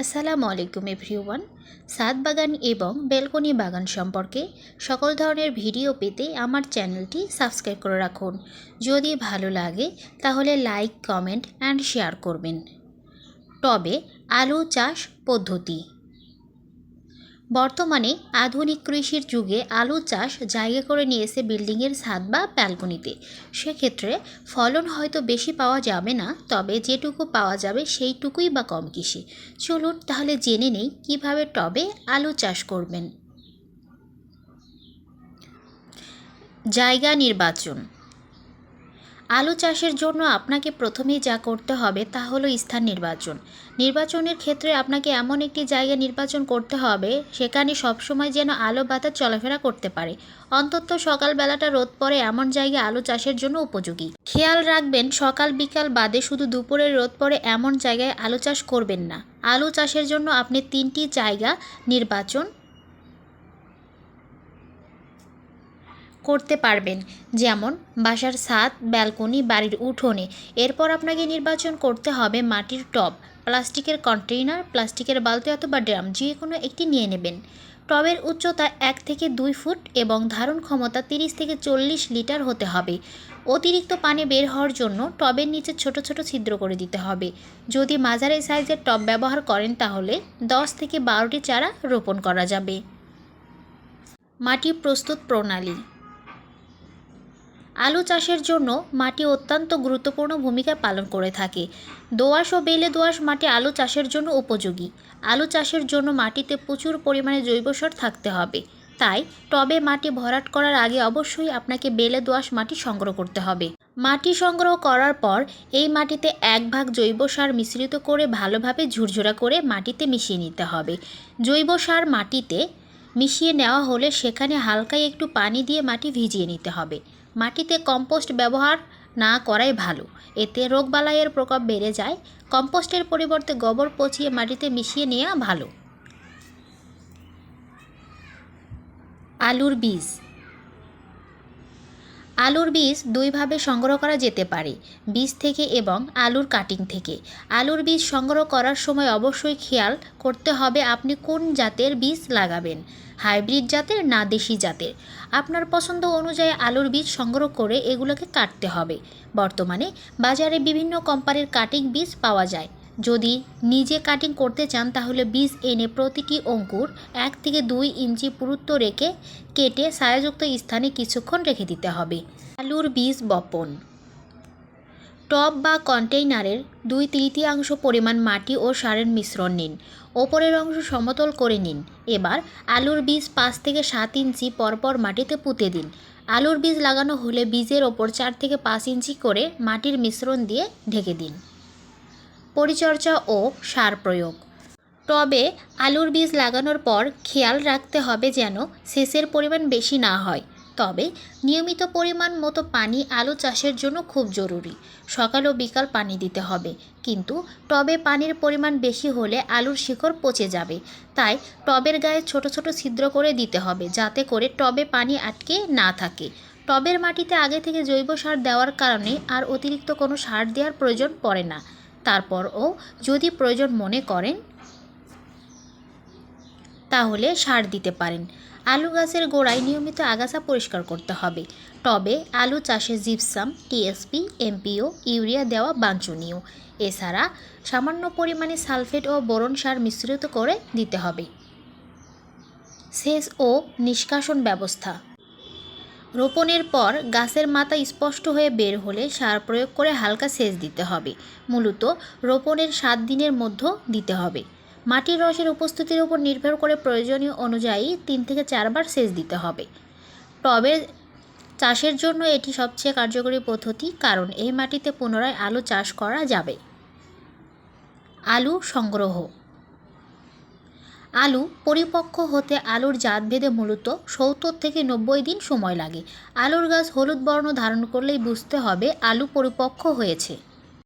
আসসালামু আলাইকুম এভরিওয়ান। সাদ বাগান এবং বেলকনি বাগান সম্পর্কে সকল ধরনের ভিডিও পেতে আমার চ্যানেলটি সাবস্ক্রাইব করে রাখুন। যদি ভালো লাগে, তাহলে লাইক, কমেন্ট অ্যান্ড শেয়ার করবেন। টবে আলু চাষ পদ্ধতি। বর্তমানে আধুনিক কৃষির যুগে আলু চাষ জায়গা করে নিয়েছে বিল্ডিংয়ের ছাদ বা ব্যালকনিতে। সেক্ষেত্রে ফলন হয়তো বেশি পাওয়া যাবে না, তবে যেটুকু পাওয়া যাবে সেইটুকুই বা কম কৃষি। চলুন তাহলে জেনে নেই কীভাবে টবে আলু চাষ করবেন। জায়গা নির্বাচন। আলু চাষের জন্য আপনাকে প্রথমেই যা করতে হবে তা হলো স্থান নির্বাচন। নির্বাচনের ক্ষেত্রে আপনাকে এমন একটি জায়গা নির্বাচন করতে হবে, সেখানে সবসময় যেন আলো বাতাস চলাফেরা করতে পারে। অন্তত সকালবেলাটা রোদ পড়ে এমন জায়গা আলু চাষের জন্য উপযোগী। খেয়াল রাখবেন, সকাল বিকাল বাদে শুধু দুপুরে রোদ পড়ে এমন জায়গায় আলু চাষ করবেন না। আলু চাষের জন্য আপনি তিনটি জায়গা নির্বাচন করতে পারবেন। যেমন, বাসার ছাদ, ব্যালকনি, বাড়ির উঠোনে। এরপর আপনাকে নির্বাচন করতে হবে মাটির টব। প্লাস্টিকের কন্টেইনার, প্লাস্টিকের বালতি অথবা ড্রাম যে কোনো একটি নিয়ে নেবেন। টবের উচ্চতা এক থেকে দুই ফুট এবং ধারণ ক্ষমতা তিরিশ থেকে চল্লিশ লিটার হতে হবে। অতিরিক্ত পানি বের হওয়ার জন্য টবের নিচে ছোট ছোট ছিদ্র করে দিতে হবে। যদি মাঝারি সাইজের টব ব্যবহার করেন তাহলে দশ থেকে বারোটি চারা রোপণ করা যাবে। মাটি প্রস্তুত প্রণালী আলু চাষের জন্য মাটি অত্যন্ত গুরুত্বপূর্ণ ভূমিকা পালন করে থাকে। দোআঁশ ও বেলে দোআঁশ মাটি আলু চাষের জন্য উপযোগী। আলু চাষের জন্য মাটিতে প্রচুর পরিমাণে জৈব সার থাকতে হবে। তাই টবে মাটি ভরাট করার আগে অবশ্যই আপনাকে বেলে দোআঁশ মাটি সংগ্রহ করতে হবে। মাটি সংগ্রহ করার পর এই মাটিতে এক ভাগ জৈব সার মিশ্রিত করে ভালোভাবে ঝুরঝুরা করে মাটিতে মিশিয়ে নিতে হবে। জৈব সার মাটিতে মিশিয়ে নেওয়া হলে সেখানে হালকায় একটু পানি দিয়ে মাটি ভিজিয়ে নিতে হবে। মাটিতে কম্পোস্ট ব্যবহার না করাই ভালো। এতে রোগবালাইয়ের প্রকোপ বেড়ে যায়, কম্পোস্টের পরিবর্তে গোবর পচিয়ে মাটিতে মিশিয়ে নেওয়া ভালো। আলুর বীজ আলুর বীজ দুইভাবে সংগ্রহ করা যেতে পারে, বীজ থেকে এবং আলুর কাটিং থেকে। আলুর বীজ সংগ্রহ করার সময় অবশ্যই খেয়াল করতে হবে আপনি কোন জাতের বীজ লাগাবেন, হাইব্রিড জাতের না দেশি জাতের। আপনার পছন্দ অনুযায়ী আলুর বীজ সংগ্রহ করে এগুলোকে কাটতে হবে। বর্তমানে বাজারে বিভিন্ন কোম্পানির কাটিং বীজ পাওয়া যায়। যদি নিজে কাটিং করতে চান, তাহলে বীজ এনে প্রতিটি অঙ্কুর এক থেকে দুই ইঞ্চি পুরুত্ব রেখে কেটে ছায়াযুক্ত স্থানে কিছুক্ষণ রেখে দিতে হবে। আলুর বীজ বপন। টব বা কন্টেইনারের দুই তৃতীয়াংশ পরিমাণ মাটি ও সারের মিশ্রণ নিন। ওপরের অংশ সমতল করে নিন। এবার আলুর বীজ পাঁচ থেকে সাত ইঞ্চি পরপর মাটিতে পুঁতে দিন। আলুর বীজ লাগানো হলে বীজের ওপর চার থেকে পাঁচ ইঞ্চি করে মাটির মিশ্রণ দিয়ে ঢেকে দিন। পরিচর্যা ও সার প্রয়োগ। টবে আলুর বীজ লাগানোর পর খেয়াল রাখতে হবে যেন সেচের পরিমাণ বেশি না হয়। তবে নিয়মিত পরিমাণ মতো পানি আলু চাষের জন্য খুব জরুরি। সকাল ও বিকাল পানি দিতে হবে। কিন্তু টবে পানির পরিমাণ বেশি হলে আলুর শিকড় পচে যাবে। তাই টবের গায়ে ছোট ছোট ছিদ্র করে দিতে হবে যাতে করে টবে পানি আটকে না থাকে। টবের মাটিতে আগে থেকে জৈব সার দেওয়ার কারণে আর অতিরিক্ত কোনো সার দেওয়ার প্রয়োজন পড়ে না। তারপরও যদি প্রয়োজন মনে করেন, তাহলে সার দিতে পারেন। আলু গাছের গোড়ায় নিয়মিত আগাছা পরিষ্কার করতে হবে। টবে আলু চাষে জিপসাম, টিএসপি, এমপিও, ইউরিয়া দেওয়া বাঞ্ছনীয়। এছাড়া সামান্য পরিমাণে সালফেট ও বোরন সার মিশ্রিত করে দিতে হবে। সেচ ও নিষ্কাশন ব্যবস্থা রোপণের পর গাছের মাথা স্পষ্ট হয়ে বের হলে সার প্রয়োগ করে হালকা সেচ দিতে হবে। মূলত রোপণের সাত দিনের মধ্যে দিতে হবে। মাটির রসের উপস্থিতির উপর নির্ভর করে প্রয়োজনীয় অনুযায়ী তিন থেকে চারবার সেচ দিতে হবে। টবের চাষের জন্য এটি সবচেয়ে কার্যকরী পদ্ধতি, কারণ এই মাটিতে পুনরায় আলু চাষ করা যাবে। আলু সংগ্রহ আলু পরিপক্ক হতে আলুর জাত ভেদে মূলত সত্তর থেকে নব্বই দিন সময় লাগে। আলুর গাছ হলুদ বর্ণ ধারণ করলেই বুঝতে হবে আলু পরিপক্ক হয়েছে।